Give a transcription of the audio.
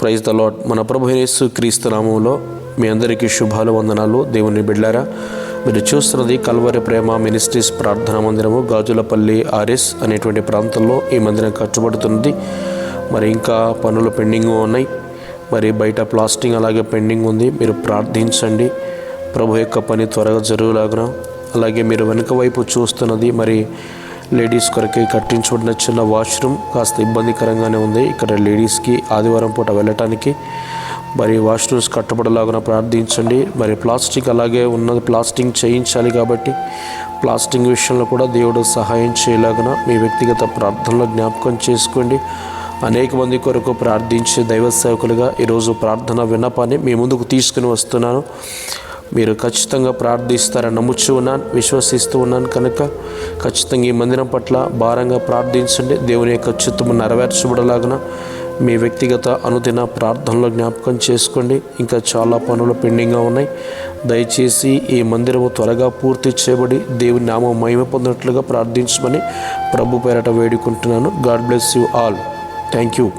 Praise the lord మన ప్రభునేసు క్రీస్తు నామంలో మీ అందరికీ శుభాలు వందనాలు. దేవుని బిడ్డారా మీరు చూస్తున్నది కల్వరి ప్రేమ మినిస్ట్రీస్ ప్రార్థనా మందిరము గాజులపల్లి ఆర్ఎస్ అనేటువంటి ప్రాంతంలో ఈ మందిరం కట్టబడుతున్నది. మరి ఇంకా పనులు పెండింగ్ ఉన్నాయి. మరి బయట ప్లాస్టింగ్ అలాగే పెండింగ్ ఉంది. మీరు ప్రార్థించండి. ప్రభు యొక్క పని త్వరగా జరుగులాగున. అలాగే మీరు వెనుక వైపు చూస్తున్నది మరి లేడీస్ కొరకే కట్టించబడిన చిన్న వాష్రూమ్ కాస్త ఇబ్బందికరంగానే ఉంది. ఇక్కడ లేడీస్కి ఆదివారం పూట వెళ్ళటానికి మరి వాష్రూమ్స్ కట్టబడలాగా ప్రార్థించండి. మరి ప్లాస్టిక్ అలాగే ఉన్నది ప్లాస్టింగ్ చేయించాలి కాబట్టి ప్లాస్టింగ్ విషయంలో కూడా దేవుడు సహాయం చేయలాగన మీ వ్యక్తిగత ప్రార్థనలో జ్ఞాపకం చేసుకోండి. అనేక మంది కొరకు ప్రార్థించే దైవ సేవకులుగా ఈరోజు ప్రార్థన విన్నపాన్ని మీ ముందుకు తీసుకుని వస్తున్నాను. మీరు ఖచ్చితంగా ప్రార్థిస్తారని నమ్ముచూ ఉన్నాను విశ్వసిస్తూ ఉన్నాను కనుక ఖచ్చితంగా ఈ మందిరం పట్ల భారంగా ప్రార్థించండి. దేవుని యొక్క చిత్తము నెరవేర్చబడలాగిన మీ వ్యక్తిగత అనుదిన ప్రార్థనలో జ్ఞాపకం చేసుకోండి. ఇంకా చాలా పనులు పెండింగ్గా ఉన్నాయి. దయచేసి ఈ మందిరము త్వరగా పూర్తి చేయబడి దేవుని నామం మహిమ పొందినట్లుగా ప్రార్థించమని ప్రభు పేరట వేడుకుంటున్నాను. God bless you all. Thank you.